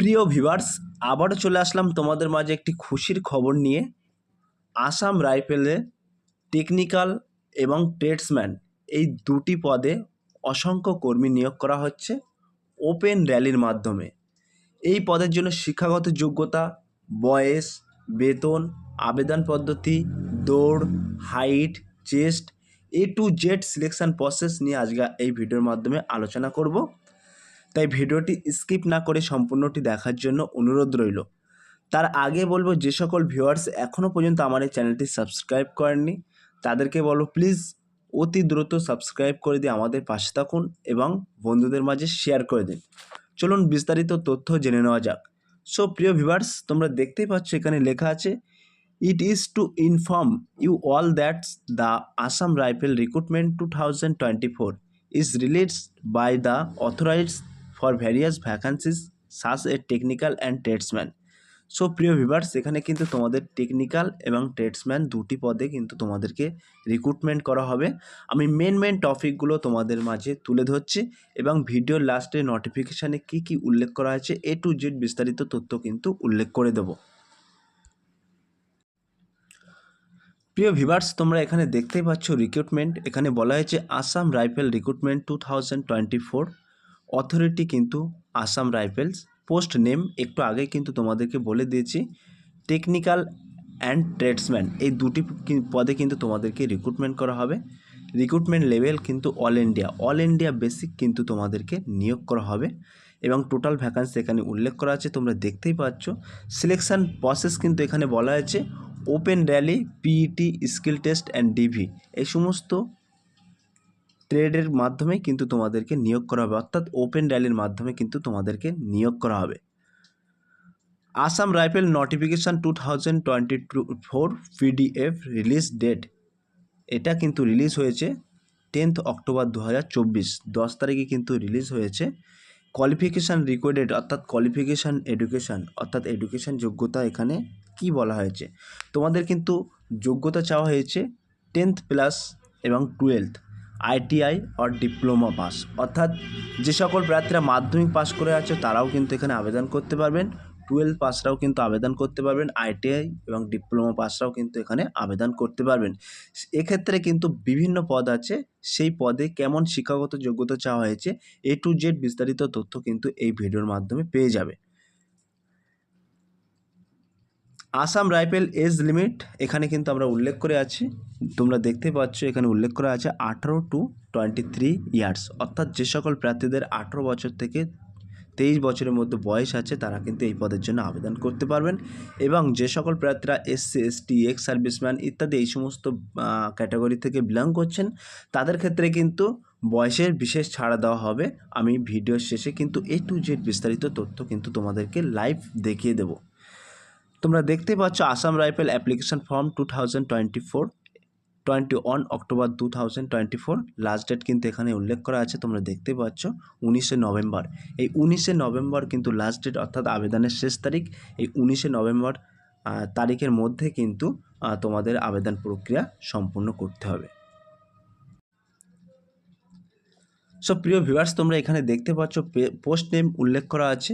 প্রিয় ভিভার্স আবারও চলে আসলাম তোমাদের মাঝে একটি খুশির খবর নিয়ে। আসাম রাইফেলে টেকনিক্যাল এবং ট্রেডসম্যান এই দুটি পদে অসংখ্য কর্মী নিয়োগ করা হচ্ছে ওপেন র্যালির মাধ্যমে। এই পদের জন্য শিক্ষাগত যোগ্যতা, বয়স, বেতন, আবেদন পদ্ধতি, দৌড়, height, chest, A to Z selection process নিয়ে আজকে এই ভিডিওর মাধ্যমে আলোচনা করব। তাই ভিডিওটি স্কিপ না করে সম্পূর্ণটি দেখার জন্য অনুরোধ রইল। তার আগে বলব, যে সকল ভিউয়ার্স এখনও পর্যন্ত আমার এই চ্যানেলটি সাবস্ক্রাইব করেননি, তাদেরকে বলো প্লিজ অতি দ্রুত সাবস্ক্রাইব করে দিয়ে আমাদের পাশে থাকুন এবং বন্ধুদের মাঝে শেয়ার করে দিন। চলুন বিস্তারিত তথ্য জেনে নেওয়া যাক। সো প্রিয় ভিউয়ার্স তোমরা দেখতেই পাচ্ছ এখানে লেখা আছে it is to inform you all that's the Assam rifle recruitment two thousand twenty four is released by the authorized for various vacancies সাস a technical and tradesman so প্রিয় ভিভার্স এখানে কিন্তু তোমাদের টেকনিক্যাল এবং ট্রেডসম্যান দুটি পদে কিন্তু তোমাদেরকে recruitment করা হবে। আমি মেন মেন টপিকগুলো তোমাদের মাঝে তুলে ধরছি এবং ভিডিওর লাস্টে নোটিফিকেশানে কী কী উল্লেখ করা হয়েছে এ টু জেড বিস্তারিত তথ্য কিন্তু উল্লেখ করে দেবো। প্রিয় ভিভার্স তোমরা এখানে দেখতেই পাচ্ছ রিক্রুটমেন্ট এখানে বলা হয়েছে Assam rifle recruitment two thousand twenty four authority কিন্তু আসাম রাইফেলস পোস্ট নেম একটু আগে কিন্তু তোমাদেরকে বলে দিয়েছি টেকনিক্যাল অ্যান্ড ট্রেডসম্যান এই দুটি পদে কিন্তু তোমাদেরকে রিক্রুটমেন্ট করা হবে। রিক্রুটমেন্ট লেভেল কিন্তু all India all India basic কিন্তু তোমাদেরকে নিয়োগ করা হবে এবং টোটাল ভ্যাকান্সি এখানে উল্লেখ করা আছে, তোমরা দেখতেই পাচ্ছ। সিলেকশন প্রসেস কিন্তু এখানে বলা হয়েছে open rally PET skill test and DV এই সমস্ত ট্রেডের মাধ্যমে কিন্তু তোমাদেরকে নিয়োগ করা হবে। অর্থাৎ ওপেন র্যালির মাধ্যমে কিন্তু তোমাদেরকে নিয়োগ করা হবে। Assam rifle notification two thousand twenty two four PDF release date এটা কিন্তু রিলিজ হয়েছে টেন্থ অক্টোবর দু হাজার চব্বিশ দশ তারিখে কিন্তু রিলিজ হয়েছে। কোয়ালিফিকেশান রিকোয়ার্ডেড অর্থাৎ কোয়ালিফিকেশান এডুকেশান অর্থাৎ এডুকেশান যোগ্যতা এখানে কি বলা হয়েছে? তোমাদের কিন্তু যোগ্যতা চাওয়া হয়েছে টেন্থ প্লাস এবং twelfth ITI or diploma pass অর্থাৎ যে সকল প্রার্থীরা মাধ্যমিক পাস করে আছে, তারাও কিন্তু এখানে আবেদন করতে পারবেন। টুয়েলভ পাসরাও কিন্তু আবেদন করতে পারবেন। আইটিআই এবং ডিপ্লোমা পাসরাও কিন্তু এখানে আবেদন করতে পারবেন। এক্ষেত্রে কিন্তু বিভিন্ন পদ আছে। সেই পদে কেমন শিক্ষাগত যোগ্যতা চাওয়া হয়েছে এ টু জেড বিস্তারিত তথ্য কিন্তু এই ভিডিওর মাধ্যমে পেয়ে যাবে। আসাম রাইফেল এজ লিমিট এখানে কিন্তু আমরা উল্লেখ করে আছি। তোমরা দেখতে পাচ্ছ, এখানে উল্লেখ করা আছে আঠারো টু টোয়েন্টি থ্রি ইয়ার্স অর্থাৎ যে সকল প্রার্থীদের আঠারো বছর থেকে তেইশ বছরের মধ্যে বয়স আছে, তারা কিন্তু এই পদের জন্য আবেদন করতে পারবেন। এবং যে সকল প্রার্থীরা এসসি এসটি এক্স সার্ভিসম্যান ইত্যাদি এই সমস্ত ক্যাটাগরি থেকে বিলং করছেন, তাদের ক্ষেত্রে কিন্তু বয়সের বিশেষ ছাড়া দেওয়া হবে। আমি ভিডিওর শেষে কিন্তু এ টু জেড বিস্তারিত তথ্য কিন্তু তোমাদেরকে লাইভ দেখিয়ে দেবো। তোমরা দেখতে পাচ্ছ Assam rifle application form two thousand twenty four, twenty one October two thousand twenty four last date কিন্তু এখানে উল্লেখ করা আছে, তোমরা দেখতে পাচ্ছ উনিশে নভেম্বর। এই উনিশে নভেম্বর কিন্তু লাস্ট ডেট অর্থাৎ আবেদনের শেষ তারিখ, এই উনিশে নভেম্বর তারিখের মধ্যে কিন্তু তোমাদের আবেদন প্রক্রিয়া সম্পূর্ণ করতে হবে। সো প্রিয় ভিউয়ার্স তোমরা এখানে দেখতে পাচ্ছ পোস্ট নেম উল্লেখ করা আছে।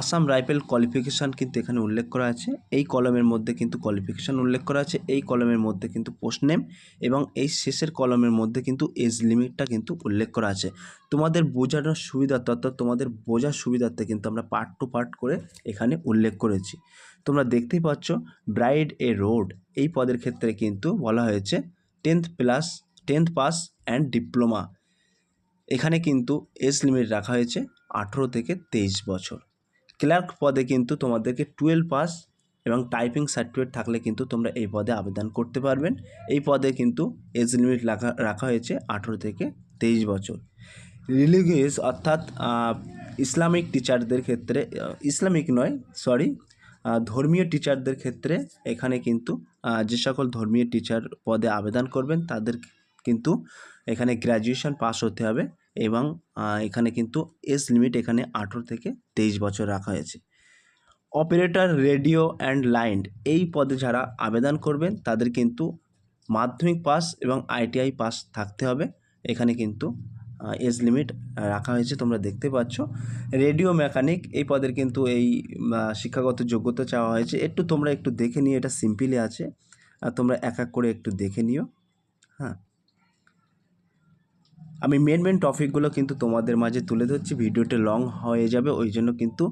আসাম রাইফেল কোয়ালিফিকেশান কিন্তু এখানে উল্লেখ করা আছে। এই কলমের মধ্যে কিন্তু কোয়ালিফিকেশান উল্লেখ করা আছে। এই কলমের মধ্যে কিন্তু পোস্ট নেম এবং এই শেষের কলমের মধ্যে কিন্তু এজ লিমিটটা কিন্তু উল্লেখ করা আছে। তোমাদের বোঝানোর সুবিধার্থে অর্থাৎ তোমাদের বোঝার সুবিধার্থে কিন্তু আমরা পার্ট টু পার্ট করে এখানে উল্লেখ করেছি। তোমরা দেখতেই পাচ্ছ ব্রাইড এ রোড এই পদের ক্ষেত্রে কিন্তু বলা হয়েছে tenth plus tenth pass and diploma এখানে কিন্তু এজ লিমিট রাখা হয়েছে আঠেরো থেকে তেইশ বছর। ক্লার্ক পদে কিন্তু তোমাদেরকে টুয়েলভ পাস এবং টাইপিং সার্টিফিকেট থাকলে কিন্তু তোমরা এই পদে আবেদন করতে পারবেন। এই পদে কিন্তু এজ লিমিট রাখা রাখা হয়েছে আঠেরো থেকে তেইশ বছর। রিলিজিয়াস অর্থাৎ ইসলামিক টিচারদের ক্ষেত্রে ইসলামিক নয়, সরি ধর্মীয় টিচারদের ক্ষেত্রে এখানে কিন্তু যে সকল ধর্মীয় টিচার পদে আবেদন করবেন, তাদের কিন্তু এখানে গ্র্যাজুয়েশন পাস হতে হবে। এবং এখানে কিন্তু এজ লিমিট এখানে আঠেরো থেকে তেইশ বছর রাখা হয়েছে। অপারেটর, রেডিও অ্যান্ড লাইন এই পদে যারা আবেদন করবেন, তাদের কিন্তু মাধ্যমিক পাস এবং আইটিআই পাস থাকতে হবে। এখানে কিন্তু এজ লিমিট রাখা হয়েছে, তোমরা দেখতে পাচ্ছ। রেডিও মেকানিক এই পদের কিন্তু এই শিক্ষাগত যোগ্যতা চাওয়া হয়েছে। একটু তোমরা একটু দেখে নিও, এটা সিম্পলি আছে। তোমরা এক এক করে একটু দেখে নিও। হ্যাঁ। আমি মেন মেন টপিকগুলো কিন্তু তোমাদের মাঝে তুলে ধরছি। ভিডিওটা লং হয়ে যাবে, ওই জন্য কিন্তু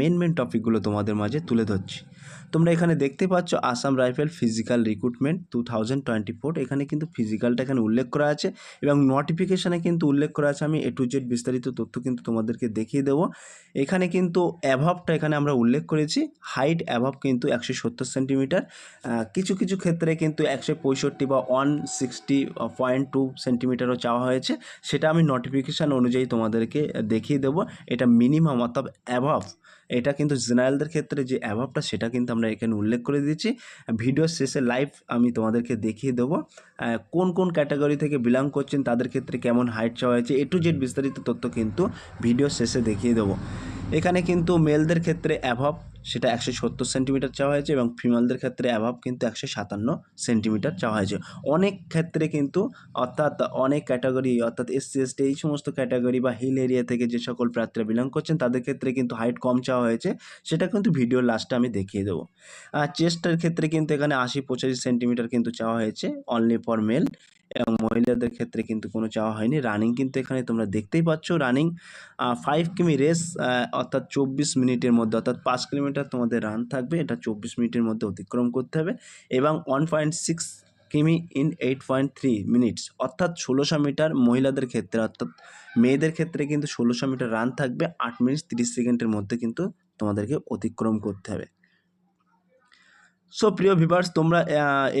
মেন মেন টপিকগুলো তোমাদের মাঝে তুলে ধরছি। তোমরা এখানে দেখতে পাচ্ছ Assam rifle physical recruitment two thousand twenty four এখানে কিন্তু ফিজিক্যালটা এখানে উল্লেখ করা আছে এবং নোটিফিকেশানে কিন্তু উল্লেখ করা আছে। আমি এ টু জেড বিস্তারিত তথ্য কিন্তু তোমাদেরকে দেখিয়ে দেবো। এখানে কিন্তু অ্যাভাবটা এখানে আমরা উল্লেখ করেছি। হাইট অ্যাভাব কিন্তু একশো সত্তর সেন্টিমিটার কিছু কিছু ক্ষেত্রে কিন্তু একশো পঁয়ষট্টি বা ওয়ান সিক্সটি পয়েন্ট টু সেন্টিমিটারও চাওয়া হয়েছে। সেটা আমি নোটিফিকেশান অনুযায়ী তোমাদেরকে দেখিয়ে দেবো। এটা মিনিমাম অর্থাৎ অ্যাভাব এটা কিন্তু জেনারেলদের ক্ষেত্রে যে অ্যাভাবটা সেটা কিন্তু আমরা এখানে উল্লেখ করে দিয়েছি। ভিডিও শেষে লাইভ আমি তোমাদেরকে দেখিয়ে দেবো। কোন কোন ক্যাটাগরি থেকে বিলং করছেন, তাদের ক্ষেত্রে কেমন হাইট চাওয়া হয়েছে, এ টু জেড বিস্তারিত তথ্য কিন্তু ভিডিও শেষে দেখিয়ে দেবো। এখানে কিন্তু মেলদের ক্ষেত্রে অ্যাভাব সেটা একশো সত্তর সেন্টিমিটার চাওয়া হয়েছে এবং ফিমেলদের ক্ষেত্রে অ্যাভাব কিন্তু একশো সাতান্ন সেন্টিমিটার চাওয়া হয়েছে। অনেক ক্ষেত্রে কিন্তু অর্থাৎ অনেক ক্যাটাগরি অর্থাৎ এসসি এসটি এই সমস্ত ক্যাটাগরি বা হিল এরিয়া থেকে যে সকল প্রার্থীরা বিলং করছেন, তাদের ক্ষেত্রে কিন্তু হাইট কম চাওয়া হয়েছে। সেটা কিন্তু ভিডিওর লাস্টে আমি দেখিয়ে দেবো। আর চেস্টের ক্ষেত্রে কিন্তু এখানে আশি পঁচাশি সেন্টিমিটার কিন্তু চাওয়া হয়েছে অনলি ফর মেল এবং মহিলাদের ক্ষেত্রে কিন্তু কোনো চাওয়া হয়নি। রানিং কিন্তু এখানে তোমরা দেখতেই পাচ্ছ। রানিং ফাইভ কিমি রেস অর্থাৎ চব্বিশ মিনিটের মধ্যে, অর্থাৎ পাঁচ কিলোমিটার তোমাদের রান থাকবে। এটা চব্বিশ মিনিটের মধ্যে অতিক্রম করতে হবে এবং ওয়ান পয়েন্ট সিক্স কিমি in eight point three minutes অর্থাৎ ষোলোশো মিটার মহিলাদের ক্ষেত্রে, অর্থাৎ মেয়েদের ক্ষেত্রে কিন্তু ষোলোশো মিটার রান থাকবে। আট মিনিট তিরিশ সেকেন্ডের মধ্যে কিন্তু তোমাদেরকে অতিক্রম করতে হবে। সো প্রিয় ভিভার্স তোমরা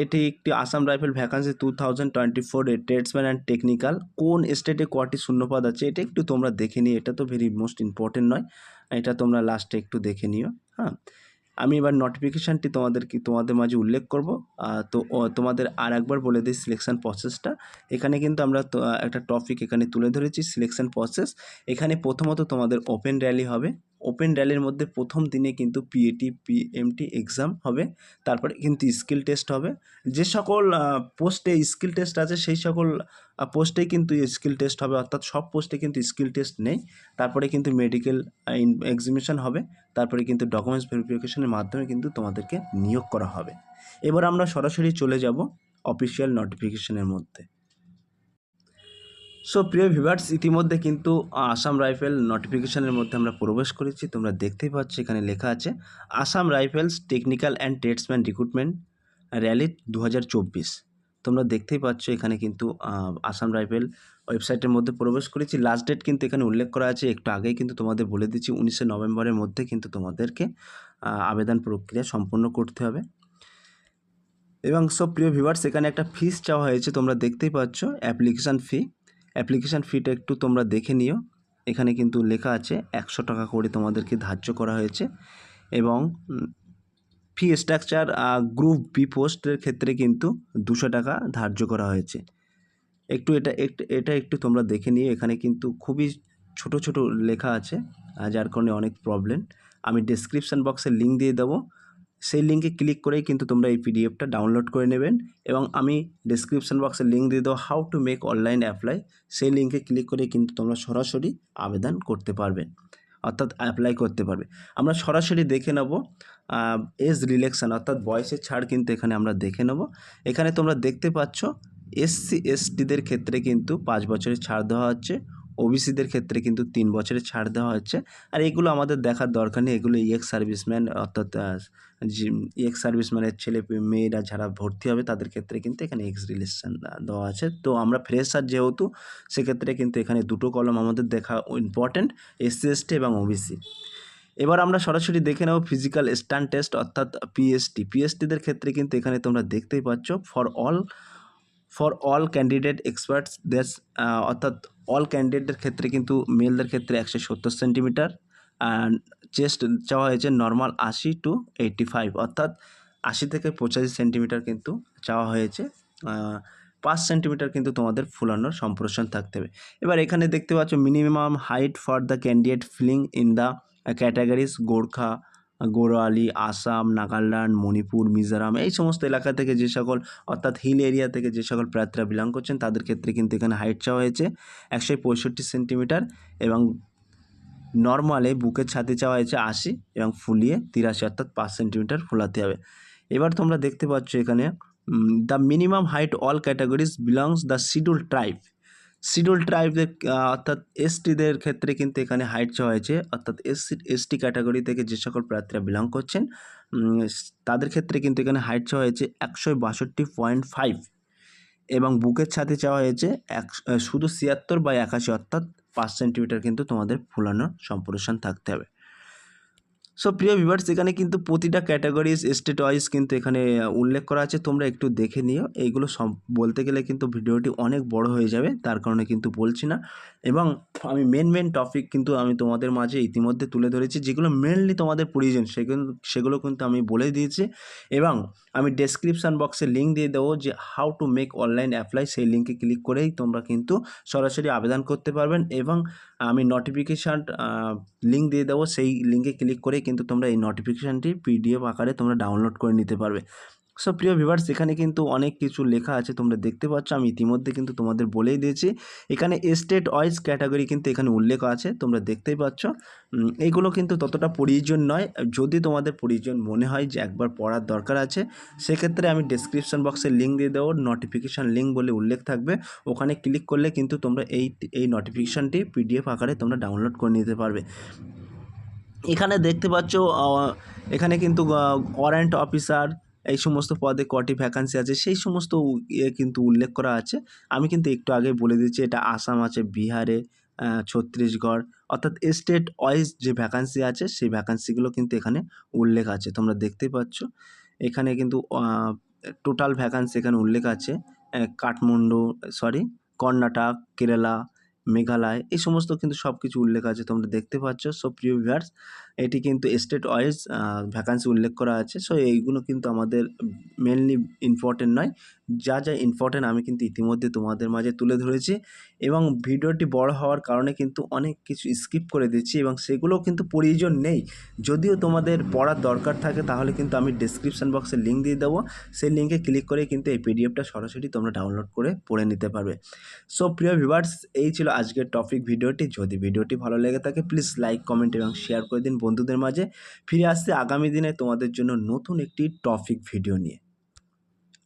এটি একটি Assam rifle vacancy two thousand twenty four tradesman and technical কোন স্টেটে কটি শূন্যপদ আছে, এটা একটু তোমরা দেখে নিও। এটা তো ভেরি মোস্ট ইম্পর্টেন্ট নয়। এটা তোমরা লাস্টে একটু দেখে নিও হ্যাঁ। আমি এবার নোটিফিকেশানটি তোমাদেরকে, তোমাদের মাঝে উল্লেখ করব। তো তোমাদের আর একবার বলে দিই সিলেকশন প্রসেসটা এখানে কিন্তু আমরা একটা টপিক এখানে তুলে ধরেছি সিলেকশন প্রসেস এখানে প্রথমত তোমাদের ওপেন র্যালি হবে। ওপেন র্যালির মধ্যে প্রথম দিনে কিন্তু পিএটি পিএমটি এক্সাম হবে। তারপরে কিন্তু স্কিল টেস্ট হবে। যে সকল পোস্টে স্কিল টেস্ট আছে, সেই সকল পোস্টেই কিন্তু স্কিল টেস্ট হবে। অর্থাৎ সব পোস্টে কিন্তু স্কিল টেস্ট নেই। তারপরে কিন্তু মেডিকেল এক্সিবিশন হবে। তারপরে কিন্তু ডকুমেন্টস ভেরিফিকেশনের মাধ্যমে কিন্তু তোমাদেরকে নিয়োগ করা হবে। এবার আমরা সরাসরি চলে যাব অফিসিয়াল নোটিফিকেশনের মধ্যে। সো প্রিয় ভিভার্স ইতিমধ্যে কিন্তু আসাম রাইফেল নোটিফিকেশনের মধ্যে আমরা প্রবেশ করেছি। তোমরা দেখতেই পাচ্ছ, এখানে লেখা আছে Assam rifles technical and tradesman recruitment rally দু হাজার চব্বিশ। তোমরা দেখতেই পাচ্ছ, এখানে কিন্তু আসাম রাইফেল ওয়েবসাইটের মধ্যে প্রবেশ করেছি। লাস্ট ডেট কিন্তু এখানে উল্লেখ করা আছে, একটু আগেই কিন্তু তোমাদের বলে দিচ্ছি, উনিশে নভেম্বরের মধ্যে কিন্তু তোমাদেরকে আবেদন প্রক্রিয়া সম্পূর্ণ করতে হবে। এবং সব প্রিয় ভিউয়ার্স এখানে একটা ফিস চাওয়া হয়েছে, তোমরা দেখতেই পাচ্ছ অ্যাপ্লিকেশান ফি অ্যাপ্লিকেশান ফিটা একটু তোমরা দেখে নিও। এখানে কিন্তু লেখা আছে একশো টাকা করে তোমাদেরকে ধার্য করা হয়েছে এবং ফি স্ট্রাকচার গ্রুপ বি পোস্টের ক্ষেত্রে কিন্তু দুশো টাকা ধার্য করা হয়েছে। একটু এটা এটা একটু তোমরা দেখে নিও। এখানে কিন্তু খুবই ছোট ছোট লেখা আছে যার কারণে অনেক প্রবলেম। আমি ডেসক্রিপশান বক্সে লিঙ্ক দিয়ে দেবো। সেই লিঙ্কে ক্লিক করেই কিন্তু তোমরা এই পিডিএফটা ডাউনলোড করে নেবেন এবং আমি ডেসক্রিপশান বক্সে লিঙ্ক দিয়ে দেবো how to make online apply সেই লিঙ্কে ক্লিক করে কিন্তু তোমরা সরাসরি আবেদন করতে পারবেন অর্থাৎ অ্যাপ্লাই করতে পারবে। আমরা সরাসরি দেখে নেব এজ রিলেকশন অর্থাৎ বয়সের ছাড় কিন্তু এখানে আমরা দেখে নেব। এখানে তোমরা দেখতে পাচ্ছ এসসি এসটিদের ক্ষেত্রে কিন্তু পাঁচ বছরের ছাড় দেওয়া হচ্ছে ওবিসিদের ক্ষেত্রে কিন্তু তিন বছরের ছাড় দেওয়া হচ্ছে। আর এগুলো আমাদের দেখার দরকার নেই, এগুলো ইয়েক্স সার্ভিসম্যান অর্থাৎ এক্স সার্ভিস সার্ভিসম্যানের ছেলে, মেয়েরা যারা ভর্তি হবে তাদের ক্ষেত্রে কিন্তু এখানে এক্স রিলেশন দেওয়া আছে। তো আমরা ফ্রেশার যেহেতু, সেক্ষেত্রে কিন্তু এখানে দুটো কলম আমাদের দেখা ইম্পর্ট্যান্ট এসসি এসটি এবং ওবিসি এবার আমরা সরাসরি দেখে নেব ফিজিক্যাল স্ট্যান্ড টেস্ট অর্থাৎ পিএসটি পিএসটিদের ক্ষেত্রে কিন্তু এখানে তোমরা দেখতেই পাচ্ছ for all for all candidate experts দেশ অর্থাৎ অল ক্যান্ডিডেটদের ক্ষেত্রে কিন্তু মেলদের ক্ষেত্রে একশো সত্তর সেন্টিমিটার চেস্ট চাওয়া হয়েছে নর্মাল আশি টু এইটটি ফাইভ অর্থাৎ আশি থেকে পঁচাশি সেন্টিমিটার কিন্তু চাওয়া হয়েছে। পাঁচ সেন্টিমিটার কিন্তু তোমাদের ফুলানোর সম্প্রসারণ থাকতে হবে। এবার এখানে দেখতে পাচ্ছ minimum height for the candidate filling in the categories Gorkha Garhwali Assam Nagaland Manipur Mizoram এই সমস্ত এলাকা থেকে যে সকল, অর্থাৎ হিল এরিয়া থেকে যে সকল প্রার্থীরা বিলং করছেন, তাদের ক্ষেত্রে কিন্তু এখানে হাইট চাওয়া হয়েছে একশো পঁয়ষট্টি সেন্টিমিটার এবং নর্মালে বুকের ছাতি চাওয়া হয়েছে আশি এবং ফুলিয়ে তিরাশি অর্থাৎ পাঁচ সেন্টিমিটার ফুলাতে হবে। এবার তোমরা দেখতে পাচ্ছ এখানে the minimum height all categories belongs the schedule tribe schedule ট্রাইবদের অর্থাৎ এসটিদের ক্ষেত্রে কিন্তু এখানে হাইট চাওয়া হয়েছে, অর্থাৎ এসসি এসটি ক্যাটাগরি থেকে যে সকল প্রার্থীরা বিলং করছেন তাদের ক্ষেত্রে কিন্তু এখানে হাইট চাওয়া হয়েছে একশো বাষট্টি পয়েন্ট ফাইভ এবং বুকের ছাতি চাওয়া হয়েছে এক শুধু ছিয়াত্তর বা একাশি অর্থাৎ পাঁচ সেন্টিমিটার কিন্তু তোমাদের ফুলানোর সম্প্রসারণ থাকতে হবে। সো প্রিয় ভিভার্স এখানে কিন্তু প্রতিটা ক্যাটাগরিজ স্টেট ওয়াইজ কিন্তু এখানে উল্লেখ করা আছে। তোমরা একটু দেখে নিও। এইগুলো সব বলতে গেলে কিন্তু ভিডিওটি অনেক বড় হয়ে যাবে, তার কারণে কিন্তু বলছি না। এবং আমি মেন মেন টপিক কিন্তু আমি তোমাদের মাঝে ইতিমধ্যে তুলে ধরেছি, যেগুলো মেনলি তোমাদের প্রয়োজন। সেগুলো সেগুলো কিন্তু আমি বলে দিয়েছি। এবং আমি ডেসক্রিপশান বক্সে লিঙ্ক দিয়ে দেবো যে how to make online apply সেই লিঙ্কে ক্লিক করেই তোমরা কিন্তু সরাসরি আবেদন করতে পারবেন। এবং আমি নোটিফিকেশান লিঙ্ক দিয়ে দেবো, সেই লিঙ্কে ক্লিক করে কিন্তু তোমরা এই নোটিফিকেশানটি পিডিএফ আকারে তোমরা ডাউনলোড করে নিতে পারবে। সো প্রিয় ভিভার্স এখানে কিন্তু অনেক কিছু লেখা আছে, তোমরা দেখতে পাচ্ছ। আমি ইতিমধ্যে কিন্তু তোমাদের বলেই দিয়েছি। এখানে স্টেট ওয়াইজ ক্যাটাগরি কিন্তু এখানে উল্লেখ আছে, তোমরা দেখতেই পাচ্ছ। এইগুলো কিন্তু ততটা প্রয়োজন নয়। যদি তোমাদের প্রয়োজন মনে হয় যে একবার পড়ার দরকার আছে, সেক্ষেত্রে আমি ডেসক্রিপশন বক্সে লিঙ্ক দিয়ে দেবো। নোটিফিকেশান লিঙ্ক বলে উল্লেখ থাকবে। ওখানে ক্লিক করলে কিন্তু তোমরা এই এই নোটিফিকেশানটি পিডিএফ আকারে তোমরা ডাউনলোড করে নিতে পারবে। এখানে দেখতে পাচ্ছ এখানে কিন্তু ওয়ারেন্ট অফিসার এই সমস্ত পদে কটি ভ্যাকান্সি আছে, সেই সমস্ত ইয়ে কিন্তু উল্লেখ করা আছে। আমি কিন্তু একটু আগে বলে দিচ্ছি, এটা আসাম আছে, বিহারে ছত্তিশগড়, অর্থাৎ স্টেট ওয়াইজ যে ভ্যাকান্সি আছে, সেই ভ্যাকান্সিগুলো কিন্তু এখানে উল্লেখ আছে, তোমরা দেখতেই পাচ্ছ। এখানে কিন্তু টোটাল ভ্যাকান্সি এখানে উল্লেখ আছে কাঠমান্ডু সরি কর্ণাটক, কেরালা মেঘালয়, এই সমস্ত কিন্তু সব কিছু উল্লেখ আছে তোমরা দেখতে পাচ্ছ। সো প্রিয় ভিউয়ার্স এটি কিন্তু স্টেট ওয়াইজ ভ্যাকান্সি উল্লেখ করা আছে। সো এইগুলো কিন্তু আমাদের মেনলি ইম্পর্টেন্ট নয়। যা যা ইম্পর্টেন্ট আমি কিন্তু ইতিমধ্যে তোমাদের মাঝে তুলে ধরেছি এবং ভিডিওটি বড় হওয়ার কারণে কিন্তু অনেক কিছু স্কিপ করে দিচ্ছি এবং সেগুলো কিন্তু প্রয়োজন নেই। যদিও তোমাদের পড়ার দরকার থাকে, তাহলে কিন্তু আমি ডিসক্রিপশান বক্সে লিঙ্ক দিয়ে দেবো। সেই লিঙ্কে ক্লিক করে কিন্তু এই পিডিএফটা সরাসরি তোমরা ডাউনলোড করে পড়ে নিতে পারবে। সো প্রিয় ভিউয়ার্স এই ছিল আজকের টপিক ভিডিওটি। যদি ভিডিওটি ভালো লেগে থাকে প্লিজ লাইক কমেন্ট এবং শেয়ার করে দিন বন্ধুদের মাঝে। ফিরে আসছে আগামী দিনে তোমাদের জন্য নতুন একটি টপিক ভিডিও নিয়ে।